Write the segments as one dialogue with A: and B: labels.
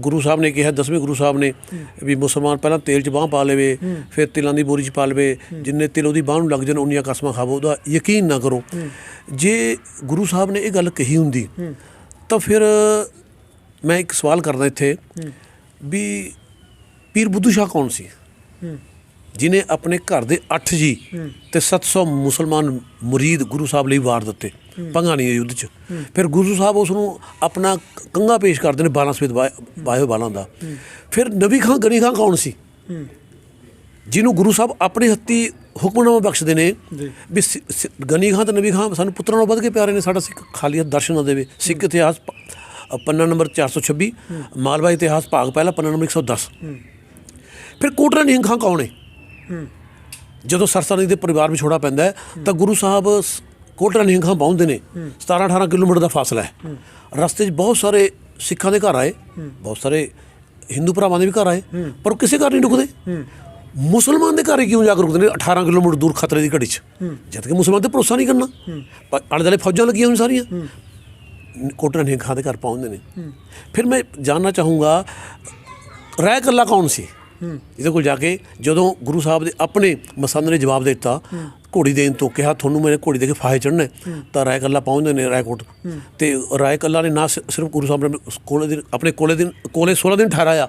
A: ਗੁਰੂ ਸਾਹਿਬ ਨੇ ਕਿਹਾ, ਦਸਵੇਂ ਗੁਰੂ ਸਾਹਿਬ ਨੇ ਵੀ ਮੁਸਲਮਾਨ ਪਹਿਲਾਂ ਤੇਲ 'ਚ ਬਾਹ ਪਾ ਲਵੇ, ਫਿਰ ਤਿਲਾਂ ਦੀ ਬੋਰੀ 'ਚ ਪਾ ਲਵੇ, ਜਿੰਨੇ ਤਿਲ ਉਹਦੀ ਬਾਹ ਨੂੰ ਲੱਗ ਜਾਣ, ਉਨੀਆਂ ਕਸਮਾਂ ਖਾਵੋ, ਉਹਦਾ ਯਕੀਨ ਨਾ ਕਰੋ। ਜੇ ਗੁਰੂ ਸਾਹਿਬ ਨੇ ਇਹ ਗੱਲ ਕਹੀ ਹੁੰਦੀ, ਤਾਂ ਫਿਰ ਮੈਂ ਇੱਕ ਸਵਾਲ ਕਰਦਾ ਇੱਥੇ ਵੀ ਪੀਰ ਬੁੱਧੂ ਸ਼ਾਹ ਕੌਣ ਸੀ? ਜਿਨੇ ਆਪਣੇ ਘਰ ਦੇ 8 ਜੀ ਤੇ 700 ਮੁਸਲਮਾਨ ਮੁਰੀਦ ਗੁਰੂ ਸਾਹਿਬ ਲਈ ਵਾਰ ਦਿੱਤੇ। ਪੰਗਾਣੀ ਦੇ ਯੁੱਧ 'ਚ। ਫਿਰ ਗੁਰੂ ਸਾਹਿਬ ਉਸ ਨੂੰ ਆਪਣਾ ਕੰਗਾ ਪੇਸ਼ ਕਰਦੇ ਨੇ 12 ਸਫੇਦ ਵਾਏ ਬਾਲਾਂ ਦਾ। ਫਿਰ ਨਬੀ ਖਾਨ ਗਨੀ ਖਾਨ ਕੌਣ ਸੀ? ਜਿਹਨੂੰ ਗੁਰੂ ਸਾਹਿਬ ਆਪਣੇ ਹੱਥੀ ਹੁਕਮਨਾਮਾ ਬਖਸ਼ਦੇ ਨੇ ਵੀ ਗਨੀ ਖਾਨ ਤੇ ਨਬੀ ਖਾਨ ਸਾਨੂੰ ਪੁੱਤਰਾਂ ਨਾਲੋਂ ਵੱਧ ਕੇ ਪਿਆਰੇ ਨੇ ਸਾਡਾ ਸਿੱਖ ਖਾਲੀ ਦਰਸ਼ਨ ਨਾ ਦੇਵੇ। ਸਿੱਖ ਇਤਿਹਾਸ ਪੰਨਾ ਨੰਬਰ 426 ਮਾਲਵਾ ਇਤਿਹਾਸ ਭਾਗ ਪਹਿਲਾ ਪੰਨਾ ਨੰਬਰ 110 ਫਿਰ ਕੋਟਰਾ ਨਿਹੰਗ ਖਾਂ ਕੌਣ ਹੈ। ਜਦੋਂ ਸਰਸਾ ਨਦੀ ਦੇ ਪਰਿਵਾਰ ਵਿਛੋੜਾ ਪੈਂਦਾ ਤਾਂ ਗੁਰੂ ਸਾਹਿਬ ਕੋਟਰਾ ਨਿਹੰਗ ਖਾਂ ਪਹੁੰਚਦੇ ਨੇ। 17 18 ਕਿਲੋਮੀਟਰ ਦਾ ਫਾਸਲਾ ਹੈ। ਰਸਤੇ 'ਚ ਬਹੁਤ ਸਾਰੇ ਸਿੱਖਾਂ ਦੇ ਘਰ ਆਏ। ਬਹੁਤ ਸਾਰੇ ਹਿੰਦੂ ਭਰਾਵਾਂ ਦੇ ਵੀ ਘਰ ਆਏ। ਪਰ ਕਿਸੇ ਘਰ ਨਹੀਂ ਰੁਕਦੇ। ਮੁਸਲਮਾਨ ਦੇ ਘਰ ਕਿਉਂ ਜਾ ਕੇ ਰੁਕਦੇ ਨੇ 18 ਕਿਲੋਮੀਟਰ ਦੂਰ ਖਤਰੇ ਦੀ ਘੜੀ 'ਚ? ਜਦ ਕਿ ਮੁਸਲਮਾਨ ਤੇ ਭਰੋਸਾ ਨਹੀਂ ਕਰਨਾ। ਪਰ ਆਲੇ ਦੁਆਲੇ ਫੌਜਾਂ ਲੱਗੀਆਂ ਹੋਈਆਂ ਸਾਰੀਆਂ। ਕੋਟਰਾ ਨਿਹੰਗ ਖਾਂ ਦੇ ਘਰ ਪਹੁੰਚਦੇ ਨੇ। ਫਿਰ ਮੈਂ ਜਾਨਣਾ ਚਾਹੂੰਗਾ ਰਾਇ ਕੱਲਾ ਕੌਣ ਸੀ? ਇਹਦੇ ਕੋਲ ਜਾ ਕੇ ਜਦੋਂ ਗੁਰੂ ਸਾਹਿਬ ਦੇ ਆਪਣੇ ਮਸੰਦ ਨੇ ਜਵਾਬ ਦੇ ਦਿੱਤਾ ਘੋੜੀ ਦੇਣ ਤੋਂ ਕਿਹਾ ਤੁਹਾਨੂੰ ਮੇਰੇ ਘੋੜੀ ਦੇ ਕੇ ਫਾਹੇ ਚੜਨੇ ਤਾਂ ਰਾਇ ਕੱਲਾ ਪਹੁੰਚਦੇ ਨੇ ਰਾਏਕੋਟ। ਤੇ ਰਾਇ ਕੱਲਾ ਨੇ ਨਾ ਸਿਰਫ ਗੁਰੂ ਸਾਹਿਬ ਨੇ ਕੋਲੇ ਦਿਨ ਆਪਣੇ ਕੋਲੇ ਦਿਨ ਕੋਲੇ 16 ਦਿਨ ਠਹਿਰਾਇਆ।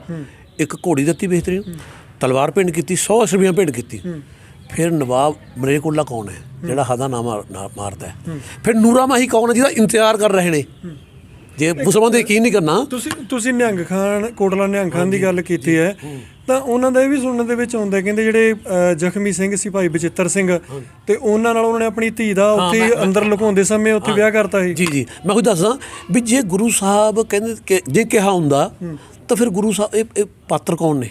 A: ਇੱਕ ਘੋੜੀ ਦਿੱਤੀ ਬਿਹਤਰੀਨ। ਤਲਵਾਰ ਭੇਂਟ ਕੀਤੀ 100 ਅਸ਼ਰਬੀਆਂ ਭੇਂਟ ਕੀਤੀ। ਫਿਰ ਨਵਾਬ ਮਲੇਕੁੱਲਾ ਕੌਣ ਹੈ? ਜਿਹੜਾ ਹਦਾ ਨਾ ਮਾਰ- ਨਾ ਮਾਰਦਾ ਹੈ। ਫਿਰ ਨੂਰਾ ਮਾਹੀ ਕੌਣ ਹੈ ਜਿਹਦਾ ਇੰਤਜ਼ਾਰ ਕਰ ਰਹੇ ਨੇ? ਜੇ ਮੁਸਲਮਾਨ ਤੇ ਯਕੀਨ ਨਹੀਂ ਕਰਨਾ।
B: ਤੁਸੀਂ ਤੁਸੀਂ ਨਿਹੰਗ ਖਾਨ ਕੋਟਲਾ ਨਿਹੰਗ ਖਾਨ ਦੀ ਗੱਲ ਕੀਤੀ ਹੈ ਤਾਂ ਉਹਨਾਂ ਦਾ ਇਹ ਵੀ ਸੁਣਨ ਦੇ ਵਿੱਚ ਆਉਂਦਾ ਕਹਿੰਦੇ ਜਿਹੜੇ ਜ਼ਖਮੀ ਸਿੰਘ ਸੀ ਭਾਈ ਬਚਿੱਤਰ ਸਿੰਘ ਤੇ ਉਹਨਾਂ ਨਾਲ ਉਹਨਾਂ ਨੇ ਆਪਣੀ ਧੀ ਦਾ ਉੱਥੇ ਅੰਦਰ ਲੁਕਾਉਂਦੇ ਸਮੇਂ ਉੱਥੇ ਵਿਆਹ ਕਰਤਾ ਸੀ।
A: ਜੀ ਜੀ। ਮੈਂ ਕੋਈ ਦੱਸਦਾ ਵੀ ਜੇ ਗੁਰੂ ਸਾਹਿਬ ਕਹਿੰਦੇ ਕਿ ਜੇ ਕਿਹਾ ਹੁੰਦਾ ਤਾਂ ਫਿਰ ਗੁਰੂ ਸਾਹਿਬ ਇਹ ਪਾਤਰ ਕੌਣ ਨੇ?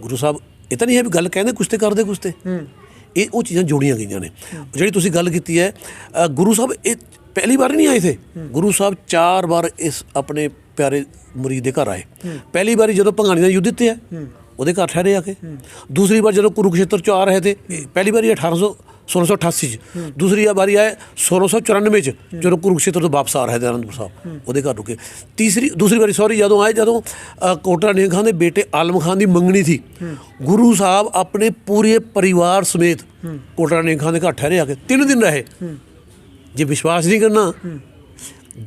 A: ਗੁਰੂ ਸਾਹਿਬ ਇਹ ਤਾਂ ਨਹੀਂ ਹੈ ਵੀ ਗੱਲ ਕਹਿੰਦੇ ਕੁਛ ਤੇ ਕਰਦੇ ਕੁਛ ਤੇ। ਇਹ ਉਹ ਚੀਜ਼ਾਂ ਜੋੜੀਆਂ ਗਈਆਂ ਨੇ। ਜਿਹੜੀ ਤੁਸੀਂ ਗੱਲ ਕੀਤੀ ਹੈ ਗੁਰੂ ਸਾਹਿਬ ਇਹ ਪਹਿਲੀ ਵਾਰ ਨਹੀਂ ਆਏ ਥੇ? ਗੁਰੂ ਸਾਹਿਬ ਚਾਰ ਵਾਰ ਇਸ ਆਪਣੇ ਪਿਆਰੇ ਮੁਰੀਦ ਦੇ ਘਰ ਆਏ। ਪਹਿਲੀ ਵਾਰੀ ਜਦੋਂ ਭੰਗਾਣੀ ਦਾ ਯੁੱਧ ਜਿੱਤਿਆ ਉਹਦੇ ਘਰ ਠਹਿਰੇ ਆ ਕੇ। ਦੂਸਰੀ ਵਾਰ ਜਦੋਂ ਕੁਰੂਕਸ਼ੇਤਰ ਚ ਆ ਰਹੇ ਤੇ ਪਹਿਲੀ ਵਾਰੀ 1800 1688 ਚ। ਦੂਸਰੀ ਵਾਰੀ ਆਏ 1694 ਚ ਜਦੋਂ ਕੁਰੂਕਸ਼ੇਤਰ ਤੋਂ ਵਾਪਸ ਆ ਰਹੇ ਤੇ ਅਨੰਦਪੁਰ ਸਾਹਿਬ। ਉਹਦੇ ਘਰ ਰੁਕੇ। ਤੀਸਰੀ ਦੂਸਰੀ ਵਾਰੀ ਸੌਰੀ ਜਦੋਂ ਆਏ ਜਦੋਂ ਅ, ਕੋਟਰਾ ਨਿਹੰਗ ਖਾਨ ਦੇ ਬੇਟੇ ਆਲਮ ਖਾਨ ਦੀ ਮੰਗਣੀ ਸੀ ਗੁਰੂ ਸਾਹਿਬ ਆਪਣੇ ਪੂਰੇ ਪਰਿਵਾਰ ਸਮੇਤ ਕੋਟਰਾ ਨਿਹੰਗ ਖਾਨ ਦੇ ਘਰ ਠਹਿਰੇ ਆ ਕੇ। ਤਿੰਨ ਦਿਨ ਰਹੇ। ਜੇ ਵਿਸ਼ਵਾਸ ਨਹੀਂ ਕਰਨਾ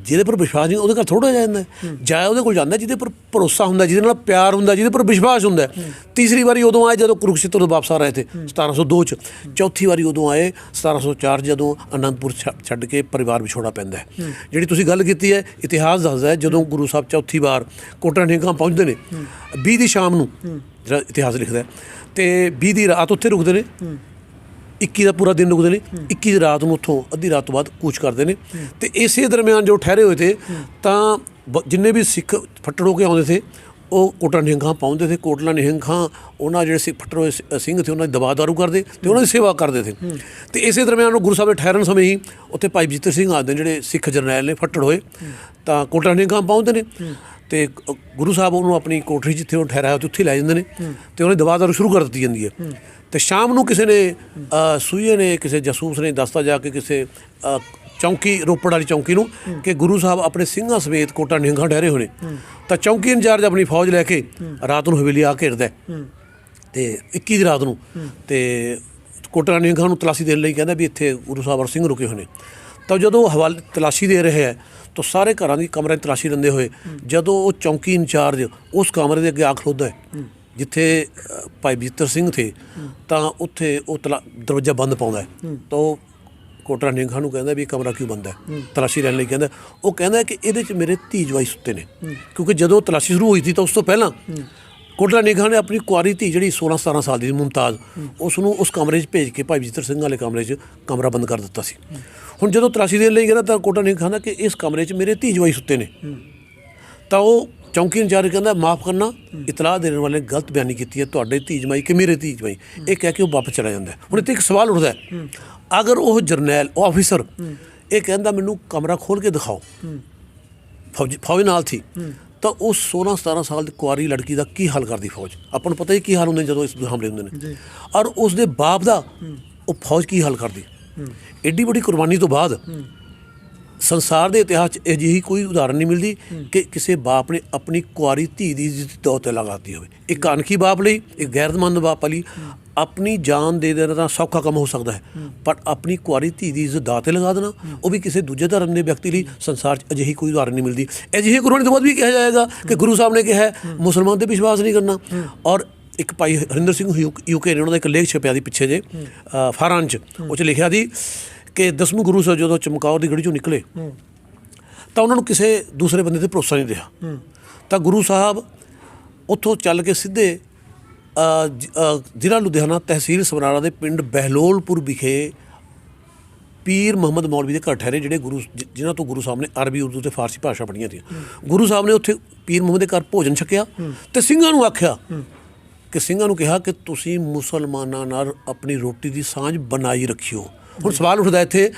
A: ਜਿਹਦੇ ਪਰ ਵਿਸ਼ਵਾਸ ਨਹੀਂ ਉਹਦੇ ਘਰ ਥੋੜਾ ਜਾਂਦਾ ਹੈ। ਉਹਦੇ ਕੋਲ ਜਾਂਦਾ ਜਿਹਦੇ ਪਰ ਭਰੋਸਾ ਹੁੰਦਾ ਜਿਹਦੇ ਨਾਲ ਪਿਆਰ ਹੁੰਦਾ ਜਿਹਦੇ ਪਰ ਵਿਸ਼ਵਾਸ ਹੁੰਦਾ ਤੀਸਰੀ ਵਾਰੀ ਉਦੋਂ ਆਏ ਜਦੋਂ ਕੁਰੂਕਸ਼ੇਤਰ ਤੋਂ ਵਾਪਸ ਆ ਰਹੇ ਤੇ 1702 ਚ। ਚੌਥੀ ਵਾਰੀ ਉਦੋਂ ਆਏ 1704 ਜਦੋਂ ਅਨੰਦਪੁਰ ਛ- ਛੱਡ ਕੇ ਪਰਿਵਾਰ ਵਿਛੋੜਾ ਪੈਂਦਾ ਜਿਹੜੀ ਤੁਸੀਂ ਗੱਲ ਕੀਤੀ ਹੈ ਇਤਿਹਾਸ ਦੱਸਦਾ ਜਦੋਂ ਗੁਰੂ ਸਾਹਿਬ ਚੌਥੀ ਵਾਰ ਕੋਟਾ ਨਿਹੰਗਾਂ ਪਹੁੰਚਦੇ ਨੇ 20 ਦੀ ਸ਼ਾਮ ਨੂੰ ਜਿਹੜਾ ਇਤਿਹਾਸ ਲਿਖਦਾ ਹੈ, ਤੇ 20 ਦੀ ਰਾਤ ਉੱਥੇ ਰੁਕਦੇ ਨੇ। 21 ਦਾ ਪੂਰਾ ਦਿਨ ਰੁਕਦੇ ਨੇ 21 ਦੀ ਰਾਤ ਨੂੰ ਉੱਥੋਂ ਅੱਧੀ ਰਾਤ ਤੋਂ ਬਾਅਦ ਕੂਚ ਕਰਦੇ ਨੇ। ਤੇ ਇਸੇ ਦਰਮਿਆਨ ਜੋ ਠਹਿਰੇ ਹੋਏ ਤੇ ਤਾਂ ਜਿੰਨੇ ਵੀ ਸਿੱਖ ਫੱਟੜ ਹੋ ਕੇ ਆਉਂਦੇ ਸੀ ਉਹ ਕੋਟਲਾ ਨਿਹੰਗ ਪਹੁੰਚਦੇ ਸੀ ਕੋਟਲਾ ਨਿਹੰਗ ਉਹਨਾਂ ਜਿਹੜੇ ਸਿੱਖ ਫੱਟੜ ਹੋਏ ਸਿੰਘ ਸੀ ਉਹਨਾਂ ਦੀ ਦਬਾ ਦਾਰੂ ਕਰਦੇ ਤੇ ਉਹਨਾਂ ਦੀ ਸੇਵਾ ਕਰਦੇ ਸੀ ਤੇ ਇਸੇ ਦਰਮਿਆਨ ਉਹ ਗੁਰੂ ਸਾਹਿਬ ਦੇ ਠਹਿਰਨ ਸਮੇਂ ਹੀ ਉੱਥੇ ਭਾਈ ਬਜਿੱਤਰ ਸਿੰਘ ਆਦੇ ਜਿਹੜੇ ਸਿੱਖ ਜਰਨੈਲ ਨੇ ਫੱਟੜ ਹੋਏ ਤਾਂ ਕੋਟਲਾ ਨਿਹੰਗ ਪਹੁੰਚਦੇ ਨੇ। ਤੇ ਗੁਰੂ ਸਾਹਿਬ ਉਹਨੂੰ ਆਪਣੀ ਕੋਠਰੀ ਜਿੱਥੇ ਉਹ ਠਹਿਰਾਇਆ ਉੱਥੇ ਲੈ ਜਾਂਦੇ ਨੇ ਤੇ ਉਹਨੇ ਦਬਾ ਦਾਰੂ ਸ਼ੁਰੂ ਕਰ ਦਿੱਤੀ ਜਾਂਦੀ ਹੈ। ਤੇ ਸ਼ਾਮ ਨੂੰ ਕਿਸੇ ਨੇ ਅ, ਸੂਈਏ ਨੇ ਕਿਸੇ ਜਾਸੂਸ ਨੇ ਦੱਸਤਾ ਜਾ ਕੇ ਕਿਸੇ ਚੌਂਕੀ ਰੋਪੜ ਵਾਲੀ ਚੌਂਕੀ ਨੂੰ ਕਿ ਗੁਰੂ ਸਾਹਿਬ ਆਪਣੇ ਸਿੰਘਾਂ ਸਮੇਤ ਕੋਟਾ ਨਿਹੰਗਾਂ ਠਹਿਰੇ ਹੋਏ ਨੇ ਤਾਂ ਚੌਂਕੀ ਇੰਚਾਰਜ ਆਪਣੀ ਫੌਜ ਲੈ ਕੇ ਰਾਤ ਨੂੰ ਹਵੇਲੀ ਆ ਘੇਰਦਾ ਹੈ। ਤੇ 21 ਦੀ ਰਾਤ ਨੂੰ ਤੇ ਕੋਟਾ ਨਿਹੰਗਾਂ ਨੂੰ ਤਲਾਸ਼ੀ ਦੇਣ ਲਈ ਕਹਿੰਦਾ ਵੀ ਇੱਥੇ ਗੁਰੂ ਸਾਹਿਬ ਔਰ ਸਿੰਘ ਰੁਕੇ ਹੋਣੇ ਤਾਂ ਜਦੋਂ ਹਵਾਲੇ ਤਲਾਸ਼ੀ ਦੇ ਰਹੇ ਹੈ ਤਾਂ ਸਾਰੇ ਘਰਾਂ ਦੀ ਕਮਰੇ ਦੀ ਤਲਾਸ਼ੀ ਲੈਂਦੇ ਹੋਏ ਜਦੋਂ ਉਹ ਚੌਂਕੀ ਇੰਚਾਰਜ ਉਸ ਕਮਰੇ ਦੇ ਅੱਗੇ ਆ ਖਲੋਦਾ ਹੈ ਜਿੱਥੇ ਭਾਈ ਬਜਿੱਤਰ ਸਿੰਘ ਥੇ ਤਾਂ ਉੱਥੇ ਉਹ ਤਲਾ- ਦਰਵਾਜ਼ਾ ਬੰਦ ਪਾਉਂਦਾ ਤਾਂ ਉਹ ਕੋਟਰਾ ਨਿੰਗਾ ਨੂੰ ਕਹਿੰਦਾ ਵੀ ਇਹ ਕਮਰਾ ਕਿਉਂ ਬੰਦ ਹੈ? ਤਲਾਸ਼ੀ ਲੈਣ ਲਈ ਕਹਿੰਦਾ ਉਹ ਕਹਿੰਦਾ ਕਿ ਇਹਦੇ 'ਚ ਮੇਰੇ ਧੀ ਜਵਾਈ ਸੁੱਤੇ ਨੇ। ਕਿਉਂਕਿ ਜਦੋਂ ਤਲਾਸ਼ੀ ਸ਼ੁਰੂ ਹੋਈ ਸੀ ਤਾਂ ਉਸ ਤੋਂ ਪਹਿਲਾਂ ਕੋਟਲਾ ਨਿਗਾਹ ਨੇ ਆਪਣੀ ਕੁਆਰੀ ਧੀ ਜਿਹੜੀ 16 17 ਸਾਲ ਦੀ ਮੁਮਤਾਜ਼ ਉਸ ਨੂੰ ਉਸ ਕਮਰੇ 'ਚ ਭੇਜ ਕੇ ਭਾਈ ਬਜਿੱਤਰ ਸਿੰਘ ਵਾਲੇ ਕਮਰੇ 'ਚ ਕਮਰਾ ਬੰਦ ਕਰ ਦਿੱਤਾ ਸੀ। ਹੁਣ ਜਦੋਂ ਤਲਾਸ਼ੀ ਦੇਣ ਲਈ ਗਿਆ ਤਾਂ ਕੋਟਲਾ ਨਿਗਾਹ ਕਹਿੰਦਾ ਕਿ ਇਸ ਕਮਰੇ 'ਚ ਮੇਰੇ ਧੀ ਜਵਾਈ ਸੁੱਤੇ ਨੇ। ਤਾਂ ਉਹ ਚੌਂਕੀ ਇੰਚਾਰਜ ਕਹਿੰਦਾ ਮਾਫ ਕਰਨਾ ਇਤਲਾਹ ਦੇਣ ਵਾਲੇ ਨੇ ਗਲਤ ਬਿਆਨੀ ਕੀਤੀ ਹੈ ਤੁਹਾਡੇ ਧੀ ਜਮਾਈ ਕਿ ਮੇਰੇ ਧੀ ਜਮਾਈ? ਇਹ ਕਹਿ ਕੇ ਉਹ ਵਾਪਸ ਚਲਾ ਜਾਂਦਾ ਹੈ। ਹੁਣ ਇੱਥੇ ਇੱਕ ਸਵਾਲ ਉੱਠਦਾ ਹੈ। ਅਗਰ ਉਹ ਜਰਨੈਲ ਉਹ ਆਫੀਸਰ ਇਹ ਕਹਿੰਦਾ ਮੈਨੂੰ ਕਮਰਾ ਖੋਲ ਕੇ ਦਿਖਾਓ। ਫੌਜ ਫੌਜ ਨਾਲ ਸੀ। ਤਾਂ ਉਹ 16 17 ਸਾਲ ਦੀ ਕੁਆਰੀ ਲੜਕੀ ਦਾ ਕੀ ਹਾਲ ਕਰਦੀ ਫੌਜ? ਆਪਾਂ ਨੂੰ ਪਤਾ ਹੀ ਕੀ ਹਾਲ ਹੁੰਦੇ ਨੇ ਜਦੋਂ ਇਸ ਹਮਲੇ ਹੁੰਦੇ ਨੇ। ਔਰ ਉਸ ਦੇ ਬਾਪ ਦਾ ਉਹ ਫੌਜ ਕੀ ਹਾਲ ਕਰਦੀ? ਏਡੀ ਵੱਡੀ ਕੁਰਬਾਨੀ ਤੋਂ ਬਾਅਦ ਸੰਸਾਰ ਦੇ ਇਤਿਹਾਸ 'ਚ ਅਜਿਹੀ ਕੋਈ ਉਦਾਹਰਨ ਨਹੀਂ ਮਿਲਦੀ ਕਿ ਕਿਸੇ ਬਾਪ ਨੇ ਆਪਣੀ ਕੁਆਰੀ ਧੀ ਦੀ ਇੱਜ਼ਤ ਦਾਅ ਤੇ ਲਗਾਤੀ ਹੋਵੇ। ਇੱਕ ਅਣਖੀ ਬਾਪ ਲਈ ਇੱਕ ਗੈਰਤਮੰਦ ਬਾਪ ਲਈ ਆਪਣੀ ਜਾਨ ਦੇ ਦੇਣਾ ਤਾਂ ਸੌਖਾ ਕੰਮ ਹੋ ਸਕਦਾ ਹੈ ਪਰ ਆਪਣੀ ਕੁਆਰੀ ਧੀ ਦੀ ਇੱਜ਼ਤ ਦਾਅ ਤੇ ਲਗਾ ਦੇਣਾ ਉਹ ਵੀ ਕਿਸੇ ਦੂਜੇ ਧਰਮ ਦੇ ਵਿਅਕਤੀ ਲਈ ਸੰਸਾਰ 'ਚ ਅਜਿਹੀ ਕੋਈ ਉਦਾਹਰਨ ਨਹੀਂ ਮਿਲਦੀ। ਅਜਿਹੀ ਕੁਰਬਾਨੀ ਤੋਂ ਬਾਅਦ ਵੀ ਕਿਹਾ ਜਾਏਗਾ ਕਿ ਗੁਰੂ ਸਾਹਿਬ ਨੇ ਕਿਹਾ ਮੁਸਲਮਾਨ ਤੇ ਵਿਸ਼ਵਾਸ ਨਹੀਂ ਕਰਨਾ। ਔਰ ਇੱਕ ਭਾਈ ਹਰਿੰਦਰ ਸਿੰਘ ਯੂਕੇ ਨੇ ਉਹਨਾਂ ਦਾ ਇੱਕ ਲੇਖ ਛਪਿਆ ਦੀ ਪਿੱਛੇ ਜੇ ਫਾਰਾਂ 'ਚ ਉਹ 'ਚ ਲਿਖਿਆ ਦੀ ਕਿ ਦਸਵੇਂ ਗੁਰੂ ਸਾਹਿਬ ਜਦੋਂ ਚਮਕੌਰ ਦੀ ਗੜੀ ਚੋਂ ਨਿਕਲੇ ਤਾਂ ਉਹਨਾਂ ਨੂੰ ਕਿਸੇ ਦੂਸਰੇ ਬੰਦੇ ਤੇ ਭਰੋਸਾ ਨਹੀਂ ਰਿਹਾ। ਤਾਂ ਗੁਰੂ ਸਾਹਿਬ ਉੱਥੋਂ ਚੱਲ ਕੇ ਸਿੱਧੇ ਜ਼ਿਲ੍ਹਾ ਲੁਧਿਆਣਾ ਤਹਿਸੀਲ ਸਮਰਾਲਾ ਦੇ ਪਿੰਡ ਬਹਿਲੋਲਪੁਰ ਵਿਖੇ ਪੀਰ ਮੁਹੰਮਦ ਮੌਲਵੀ ਦੇ ਘਰ ਠਹਿਰੇ ਜਿਹੜੇ ਗੁਰੂ ਜਿਨ੍ਹਾਂ ਤੋਂ ਗੁਰੂ ਸਾਹਿਬ ਨੇ ਅਰਬੀ ਉਰਦੂ ਤੇ ਫਾਰਸੀ ਭਾਸ਼ਾ ਪੜ੍ਹੀਆਂ ਸੀ ਗੁਰੂ ਸਾਹਿਬ ਨੇ ਉੱਥੇ ਪੀਰ ਮੁਹੰਮਦ ਦੇ ਘਰ ਭੋਜਨ ਛਕਿਆ ਤੇ ਸਿੰਘਾਂ ਨੂੰ ਆਖਿਆ ਕਿ ਸਿੰਘਾਂ ਨੂੰ ਕਿਹਾ ਕਿ ਤੁਸੀਂ ਮੁਸਲਮਾਨਾਂ ਨਾਲ ਆਪਣੀ ਰੋਟੀ ਦੀ ਸਾਂਝ ਬਣਾਈ ਰੱਖਿਓ। ਹੁਣ ਸਵਾਲ ਉੱਠਦਾ ਇੱਥੇ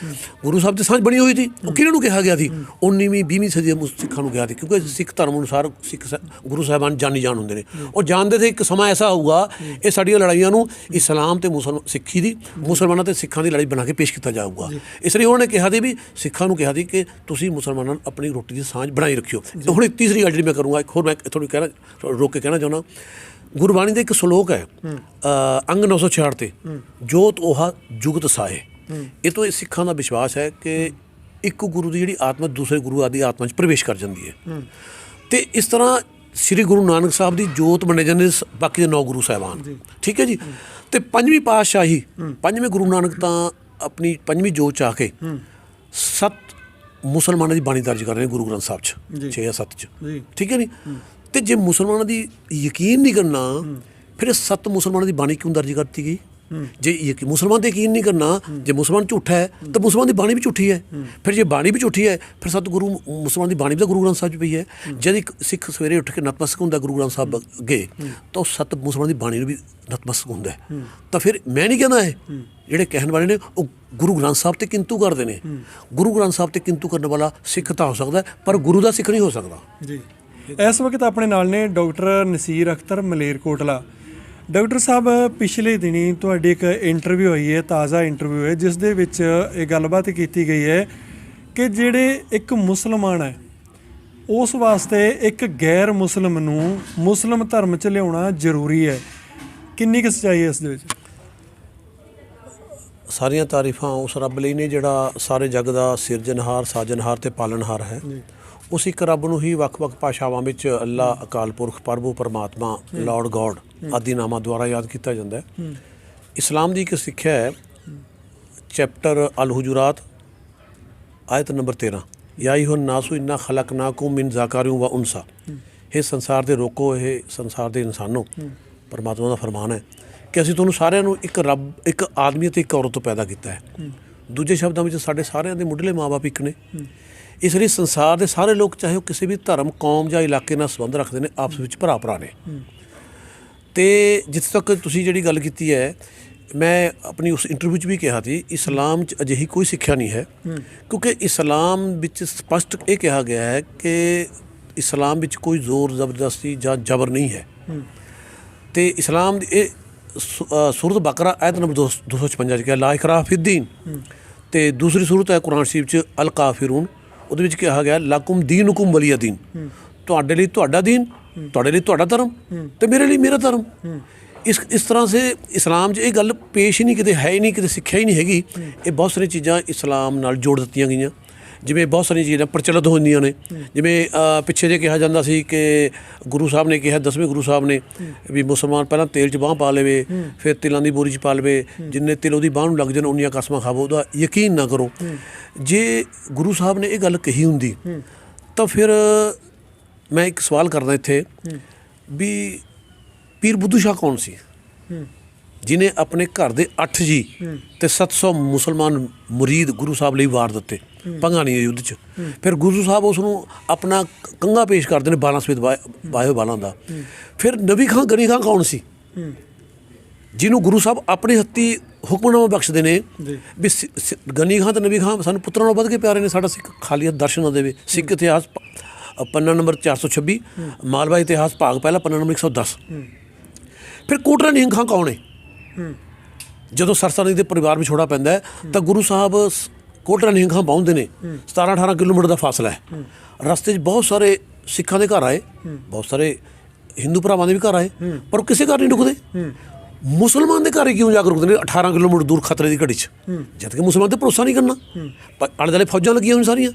A: ਗੁਰੂ ਸਾਹਿਬ ਦੀ ਸਾਂਝ ਬਣੀ ਹੋਈ ਸੀ। ਉਹ ਕਿਹਨਾਂ ਨੂੰ ਕਿਹਾ ਗਿਆ ਸੀ? 19ਵੀਂ 20ਵੀਂ ਸਦੀ ਦੇ ਸਿੱਖਾਂ ਨੂੰ ਗਿਆ ਸੀ। ਕਿਉਂਕਿ ਸਿੱਖ ਧਰਮ ਅਨੁਸਾਰ ਸਿੱਖ ਗੁਰੂ ਸਾਹਿਬਾਨ ਜਾਨੀ ਜਾਣ ਹੁੰਦੇ ਨੇ। ਉਹ ਜਾਣਦੇ ਸੀ ਇੱਕ ਸਮਾਂ ਐਸਾ ਆਊਗਾ ਇਹ ਸਾਡੀਆਂ ਲੜਾਈਆਂ ਨੂੰ ਇਸਲਾਮ ਤੇ ਮੁਸਲਮਾਨ ਸਿੱਖੀ ਦੀ ਮੁਸਲਮਾਨਾਂ ਤੇ ਸਿੱਖਾਂ ਦੀ ਲੜਾਈ ਬਣਾ ਕੇ ਪੇਸ਼ ਕੀਤਾ ਜਾਊਗਾ। ਇਸ ਲਈ ਉਹਨੇ ਕਿਹਾ ਸੀ ਵੀ ਸਿੱਖਾਂ ਨੂੰ ਕਿਹਾ ਸੀ ਕਿ ਤੁਸੀਂ ਮੁਸਲਮਾਨਾਂ ਨਾਲ ਆਪਣੀ ਰੋਟੀ ਦੀ ਸਾਂਝ ਬਣਾਈ ਰੱਖਿਓ। ਹੁਣ ਇੱਕ ਤੀਸਰੀ ਗੱਲ ਜਿਹੜੀ ਮੈਂ ਕਰੂੰਗਾ ਇੱਕ ਹੋਰ ਮੈਂ ਤੁਹਾਨੂੰ ਕਹਿਣਾ ਰੋਕ ਕੇ ਕਹਿਣਾ ਚਾਹੁੰਦਾ। ਗੁਰਬਾਣੀ ਦਾ ਇੱਕ ਸ਼ਲੋਕ ਹੈ ਅੰਗ 966 ਤੇ ਜੋਤ 오ਹਾ ਜੁਗਤ ਸਾਏ ਇਹ ਤੋਂ ਸਿੱਖਾਂ ਦਾ ਵਿਸ਼ਵਾਸ ਹੈ ਕਿ ਇੱਕ ਗੁਰੂ ਦੀ ਜਿਹੜੀ ਆਤਮਾ ਦੂਸਰੇ ਗੁਰੂ ਆਦੀ ਆਤਮਾ 'ਚ ਪ੍ਰਵੇਸ਼ ਕਰ ਜਾਂਦੀ ਹੈ। ਤੇ ਇਸ ਤਰ੍ਹਾਂ ਸ੍ਰੀ ਗੁਰੂ ਨਾਨਕ ਸਾਹਿਬ ਦੀ ਜੋਤ ਬਣੇ ਜਾਂਦੇ ਬਾਕੀ ਦੇ ਨੌ ਗੁਰੂ ਸਾਹਿਬਾਨ। ਠੀਕ ਹੈ ਜੀ? ਤੇ ਪੰਜਵੀਂ ਪਾਤਸ਼ਾਹੀ ਪੰਜਵੇਂ ਗੁਰੂ ਨਾਨਕ ਤਾਂ ਆਪਣੀ ਪੰਜਵੀਂ ਜੋਤ ਚ ਆ ਕੇ ਸੱਤ ਮੁਸਲਮਾਨਾਂ ਦੀ ਬਾਣੀ ਦਰਜ ਕਰ ਰਹੇ ਨੇ ਗੁਰੂ ਗ੍ਰੰਥ ਸਾਹਿਬ ਚ 6 ਜਾਂ 7 ਚ। ਠੀਕ ਹੈ ਨਹੀਂ ਤੇ ਜੇ ਮੁਸਲਮਾਨਾਂ ਦੀ ਯਕੀਨ ਨਹੀਂ ਕਰਨਾ ਫਿਰ ਸੱਤ ਮੁਸਲਮਾਨਾਂ ਦੀ ਬਾਣੀ ਕਿਉਂ ਦਰਜ ਕਰਤੀ ਗਈ? ਜੇ ਮੁਸਲਮਾਨ ਤੇ ਯਕੀਨ ਨਹੀਂ ਕਰਨਾ, ਜੇ ਮੁਸਲਮਾਨ ਝੂਠਾ ਹੈ, ਤਾਂ ਮੁਸਲਮਾਨ ਦੀ ਬਾਣੀ ਵੀ ਝੂਠੀ ਹੈ। ਫਿਰ ਜੇ ਬਾਣੀ ਵੀ ਝੂਠੀ ਹੈ, ਫਿਰ ਸਤ ਗੁਰੂ ਮੁਸਲਮਾਨ ਦੀ ਬਾਣੀ ਵੀ ਤਾਂ ਗੁਰੂ ਗ੍ਰੰਥ ਸਾਹਿਬ 'ਚ ਪਈ ਹੈ। ਜਦ ਇੱਕ ਸਿੱਖ ਸਵੇਰੇ ਉੱਠ ਕੇ ਨਤਮਸਤਕ ਹੁੰਦਾ ਗੁਰੂ ਗ੍ਰੰਥ ਸਾਹਿਬ ਅੱਗੇ, ਤਾਂ ਉਹ ਸਤ ਮੁਸਲਮਾਨ ਦੀ ਬਾਣੀ ਨੂੰ ਵੀ ਨਤਮਸਤਕ ਹੁੰਦਾ ਤਾਂ ਫਿਰ ਮੈਂ ਨਹੀਂ ਕਹਿੰਦਾ ਇਹ। ਜਿਹੜੇ ਕਹਿਣ ਵਾਲੇ ਨੇ, ਉਹ ਗੁਰੂ ਗ੍ਰੰਥ ਸਾਹਿਬ ਤੇ ਕਿੰਤੂ ਕਰਦੇ ਨੇ। ਗੁਰੂ ਗ੍ਰੰਥ ਸਾਹਿਬ ਤੇ ਕਿੰਤੂ ਕਰਨ ਵਾਲਾ ਸਿੱਖ ਤਾਂ ਹੋ ਸਕਦਾ ਪਰ ਗੁਰੂ ਦਾ ਸਿੱਖ ਨਹੀਂ ਹੋ ਸਕਦਾ।
B: ਜੀ। ਇਸ ਵਕਤ ਆਪਣੇ ਨਾਲ ਨੇ ਡਾਕਟਰ ਨਸੀਰ ਅਖਤਰ ਮਲੇਰਕੋਟਲਾ। ਡਾਕਟਰ ਸਾਹਿਬ ਪਿਛਲੇ ਦਿਨੀ ਤੁਹਾਡੀ ਇੱਕ ਇੰਟਰਵਿਊ ਹੋਈ ਹੈ ਤਾਜ਼ਾ ਇੰਟਰਵਿਊ ਹੈ ਜਿਸ ਦੇ ਵਿੱਚ ਇਹ ਗੱਲਬਾਤ ਕੀਤੀ ਗਈ ਹੈ ਕਿ ਜਿਹੜੇ ਇੱਕ ਮੁਸਲਮਾਨ ਹੈ ਉਸ ਵਾਸਤੇ ਇੱਕ ਗੈਰ ਮੁਸਲਮ ਨੂੰ ਮੁਸਲਮ ਧਰਮ 'ਚ ਲਿਆਉਣਾ ਜ਼ਰੂਰੀ ਹੈ। ਕਿੰਨੀ ਕੁ ਸੱਚਾਈ ਹੈ ਇਸ ਦੇ ਵਿੱਚ?
A: ਸਾਰੀਆਂ ਤਾਰੀਫਾਂ ਉਸ ਰੱਬ ਲਈ ਨੇ ਜਿਹੜਾ ਸਾਰੇ ਜਗ ਦਾ ਸਿਰਜਣਹਾਰ ਸਾਜਣਹਾਰ ਤੇ ਪਾਲਣਹਾਰ ਹੈ। ਉਸ ਇੱਕ ਰੱਬ ਨੂੰ ਹੀ ਵੱਖ-ਵੱਖ ਭਾਸ਼ਾਵਾਂ ਵਿੱਚ ਅੱਲਾ ਅਕਾਲ ਪੁਰਖ ਪ੍ਰਭੂ ਪਰਮਾਤਮਾ ਲਾਰਡ ਗੋਡ ਆਦਿ ਨਾਮਾਂ ਦੁਆਰਾ ਯਾਦ ਕੀਤਾ ਜਾਂਦਾ ਹੈ। ਇਸਲਾਮ ਦੀ ਇੱਕ ਸਿੱਖਿਆ ਹੈ ਚੈਪਟਰ ਅਲ ਹੁਜੂਰਾਤ ਆਇਤ ਨੰਬਰ 13 ਯਾ ਅਯੁਹਨ ਨਾਸੂ ਇੰਨਾ ਖਲਕਨਾਕੁਮ ਮਿਨ ਜ਼ਾਕਾਰਿਉ व ਉਨਸਾ। ਇਹ ਸੰਸਾਰ ਦੇ ਰੋਕੋ ਇਹ ਸੰਸਾਰ ਦੇ ਇਨਸਾਨੋ। ਪਰਮਾਤਮਾ ਦਾ ਫਰਮਾਨ ਹੈ ਕਿ ਅਸੀਂ ਤੁਹਾਨੂੰ ਸਾਰਿਆਂ ਨੂੰ ਇੱਕ ਰੱਬ ਇੱਕ ਆਦਮੀ ਅਤੇ ਇੱਕ ਔਰਤ ਤੋਂ ਪੈਦਾ ਕੀਤਾ ਹੈ। ਦੂਜੇ ਸ਼ਬਦਾਂ ਵਿੱਚ ਸਾਡੇ ਸਾਰਿਆਂ ਦੇ ਮੁੱਢਲੇ ਮਾਪੇ ਇੱਕ ਨੇ। ਇਸ ਲਈ ਸੰਸਾਰ ਦੇ ਸਾਰੇ ਲੋਕ ਚਾਹੇ ਉਹ ਕਿਸੇ ਵੀ ਧਰਮ ਕੌਮ ਜਾਂ ਇਲਾਕੇ ਨਾਲ ਸੰਬੰਧ ਰੱਖਦੇ ਨੇ ਆਪਸ ਵਿੱਚ ਭਰਾ ਭਰਾ ਨੇ। ਤੇ ਜਿੱਥੇ ਤੱਕ ਤੁਸੀਂ ਜਿਹੜੀ ਗੱਲ ਕੀਤੀ ਹੈ ਮੈਂ ਆਪਣੀ ਉਸ ਇੰਟਰਵਿਊ 'ਚ ਵੀ ਕਿਹਾ ਸੀ ਇਸਲਾਮ 'ਚ ਅਜਿਹੀ ਕੋਈ ਸਿੱਖਿਆ ਨਹੀਂ ਹੈ। ਕਿਉਂਕਿ ਇਸਲਾਮ ਵਿੱਚ ਸਪਸ਼ਟ ਇਹ ਕਿਹਾ ਗਿਆ ਹੈ ਕਿ ਇਸਲਾਮ ਵਿੱਚ ਕੋਈ ਜ਼ੋਰ ਜ਼ਬਰਦਸਤੀ ਜਾਂ ਜ਼ਬਰ ਨਹੀਂ ਹੈ। ਤੇ ਇਸਲਾਮ ਦੀ ਇਹ ਸੂਰਤ ਬਕਰਾ ਆਇਤ ਨੰਬਰ 256 ਚ ਕਿਹਾ ਲਾ ਇਕਰਾਹ ਫਿਦ ਤੇ ਦੂਸਰੀ ਸੂਰਤ ਹੈ ਕੁਰਾਨ ਸ਼ਰੀਫ 'ਚ ਅਲ ਕਾਫਿਰੂਨ। ਉਹਦੇ ਵਿੱਚ ਕਿਹਾ ਗਿਆ ਲਕੁਮ ਦੀਨੁਕੁਮ ਵਲੀਆ ਦੀਨ। ਤੁਹਾਡੇ ਲਈ ਤੁਹਾਡਾ ਦੀਨ ਤੁਹਾਡੇ ਲਈ ਤੁਹਾਡਾ ਧਰਮ ਤੇ ਮੇਰੇ ਲਈ ਮੇਰਾ ਧਰਮ। ਇਸ ਇਸ ਤਰ੍ਹਾਂ ਸੇ ਇਸਲਾਮ 'ਚ ਇਹ ਗੱਲ ਪੇਸ਼ ਹੀ ਨਹੀਂ ਕਿਤੇ ਹੈ ਹੀ ਨਹੀਂ ਕਿਤੇ ਸਿੱਖਿਆ ਹੀ ਨਹੀਂ ਹੈਗੀ। ਇਹ ਬਹੁਤ ਸਾਰੀਆਂ ਚੀਜ਼ਾਂ ਇਸਲਾਮ ਨਾਲ ਜੋੜ ਦਿੱਤੀਆਂ ਗਈਆਂ। ਜਿਵੇਂ ਬਹੁਤ ਸਾਰੀਆਂ ਚੀਜ਼ਾਂ ਪ੍ਰਚਲਿਤ ਹੁੰਦੀਆਂ ਨੇ। ਜਿਵੇਂ ਪਿੱਛੇ ਜੇ ਕਿਹਾ ਜਾਂਦਾ ਸੀ ਕਿ ਗੁਰੂ ਸਾਹਿਬ ਨੇ ਕਿਹਾ, ਦਸਵੇਂ ਗੁਰੂ ਸਾਹਿਬ ਨੇ ਵੀ ਮੁਸਲਮਾਨ ਪਹਿਲਾਂ ਤੇਲ 'ਚ ਬਾਹ ਪਾ ਲਵੇ, ਫਿਰ ਤਿਲਾਂ ਦੀ ਬੋਰੀ 'ਚ ਪਾ ਲਵੇ, ਜਿੰਨੇ ਤਿਲ ਉਹਦੀ ਬਾਹ ਨੂੰ ਲੱਗ ਜਾਣ, ਉਨੀਆਂ ਕਸਮਾਂ ਖਾਵੋ, ਉਹਦਾ ਯਕੀਨ ਨਾ ਕਰੋ। ਜੇ ਗੁਰੂ ਸਾਹਿਬ ਨੇ ਇਹ ਗੱਲ ਕਹੀ ਹੁੰਦੀ, ਤਾਂ ਫਿਰ ਮੈਂ ਇੱਕ ਸਵਾਲ ਕਰਦਾ ਇੱਥੇ ਵੀ ਪੀਰ ਬੁੱਧੂ ਸ਼ਾਹ ਕੌਣ ਸੀ? ਜਿਨੇ ਆਪਣੇ ਘਰ ਦੇ 8 ਜੀ ਤੇ 700 ਮੁਸਲਮਾਨ ਮੁਰੀਦ ਗੁਰੂ ਸਾਹਿਬ ਲਈ ਵਾਰ ਦਿੱਤੇ। ਪੰਗਾਣੀ ਦੇ ਯੁੱਧ 'ਚ। ਫਿਰ ਗੁਰੂ ਸਾਹਿਬ ਉਸ ਨੂੰ ਆਪਣਾ ਕ- ਕੰਘਾ ਪੇਸ਼ ਕਰਦੇ ਨੇ 12 ਸਫੇਦ ਵਾਏ ਬਾਲਾਂ ਦਾ। ਫਿਰ ਨਬੀ ਖਾਨ ਗਨੀ ਖਾਨ ਕੌਣ ਸੀ? ਜਿਹਨੂੰ ਗੁਰੂ ਸਾਹਿਬ ਆਪਣੇ ਹੱਥੀ ਹੁਕਮਨਾਮਾ ਬਖਸ਼ਦੇ ਨੇ। ਵੀ ਗਨੀ ਖਾਨ ਤੇ ਨਬੀ ਖਾਨ ਸਾਨੂੰ ਪੁੱਤਰਾਂ ਨਾਲੋਂ ਵੱਧ ਕੇ ਪਿਆਰੇ ਨੇ ਸਾਡਾ ਸਿੱਖ ਖਾਲੀਅਤ ਦਰਸ਼ਨ ਨਾ ਦੇਵੇ। ਸਿੱਖ ਇਤਿਹਾਸ ਪੰਨਾ ਨੰਬਰ 426 ਮਾਲਵਾ ਇਤਿਹਾਸ ਭਾਗ ਪਹਿਲਾ ਪੰਨਾ ਨੰਬਰ 110 ਫਿਰ ਕੋਟਰਾ ਨਿਹੰਗ ਖਾਂ ਕੌਣ ਹੈ। ਜਦੋਂ ਸਰਸਾ ਨਦੀ ਦੇ ਪਰਿਵਾਰ ਵਿਛੋੜਾ ਪੈਂਦਾ ਤਾਂ ਗੁਰੂ ਸਾਹਿਬ ਕੋਟਲਾ ਨਿਹੰਗਾਂ ਪਹੁੰਚਦੇ ਨੇ। 17 18 ਕਿਲੋਮੀਟਰ ਦਾ ਫਾਸਲਾ ਹੈ। ਰਸਤੇ 'ਚ ਬਹੁਤ ਸਾਰੇ ਸਿੱਖਾਂ ਦੇ ਘਰ ਆਏ। ਬਹੁਤ ਸਾਰੇ ਹਿੰਦੂ ਭਰਾਵਾਂ ਦੇ ਵੀ ਘਰ ਆਏ। ਪਰ ਕਿਸੇ ਘਰ ਨਹੀਂ ਰੁਕਦੇ। ਮੁਸਲਮਾਨ ਦੇ ਘਰ ਕਿਉਂ ਜਾ ਕੇ ਰੁਕਦੇ ਨੇ? 18 ਕਿਲੋਮੀਟਰ ਦੂਰ ਖਤਰੇ ਦੀ ਘੜੀ 'ਚ। ਜਦ ਕਿ ਮੁਸਲਮਾਨ ਤੇ ਭਰੋਸਾ ਨਹੀਂ ਕਰਨਾ। ਪਰ ਦੁਆਲੇ ਫੌਜਾਂ ਲੱਗੀਆਂ ਹੋਈਆਂ ਸਾਰੀਆਂ।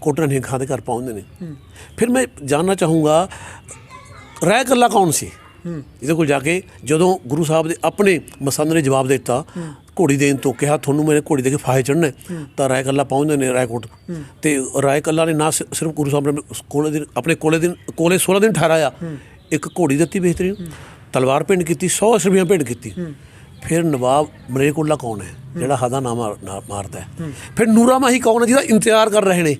A: ਕੋਟਲਾ ਨਿਹੰਗਾਂ ਦੇ ਘਰ ਪਹੁੰਚਦੇ ਨੇ। ਫਿਰ ਮੈਂ ਜਾਣਨਾ ਚਾਹੂੰਗਾ ਰਾਇ ਕੱਲਾ ਕੌਣ ਸੀ? ਇਹਦੇ ਕੋਲ ਜਾ ਕੇ ਜਦੋਂ ਗੁਰੂ ਸਾਹਿਬ ਦੇ ਆਪਣੇ ਮਸੰਦ ਨੇ ਜਵਾਬ ਦਿੱਤਾ ਘੋੜੀ ਦੇਣ ਤੋਂ ਕਿਹਾ ਤੁਹਾਨੂੰ ਮੇਰੇ ਘੋੜੀ ਦੇ ਕੇ ਫਾਹੇ ਚੜਨਾ ਤਾਂ ਰਾਇ ਕੱਲਾ ਪਹੁੰਚਦੇ ਨੇ ਰਾਏਕੋਟ। ਤੇ ਰਾਇ ਕੱਲਾ ਨੇ ਨਾ ਸਿਰਫ ਗੁਰੂ ਸਾਹਿਬ ਨੇ ਕੋਲੇ ਦਿਨ ਆਪਣੇ ਕੋਲੇ ਦਿਨ ਕੋਲੇ 16 ਦਿਨ ਠਹਿਰਾਇਆ। ਇੱਕ ਘੋੜੀ ਦਿੱਤੀ ਬਿਹਤਰੀਨ ਤਲਵਾਰ ਭਿੰਡ ਕੀਤੀ 100 ਅਸ਼ਰਬੀਆਂ ਭਿੰਡ ਕੀਤੀ। ਫਿਰ ਨਵਾਬ ਮਰੇਕੋਲਾ ਕੌਣ ਹੈ? ਜਿਹੜਾ ਹਦਾ ਨਾਮ ਮਾਰਦਾ ਹੈ। ਫਿਰ ਨੂਰਾ ਮਾਹੀ ਕੌਣ ਹੈ ਜਿਹਦਾ ਇੰਤਜ਼ਾਰ ਕਰ ਰਹੇ ਨੇ?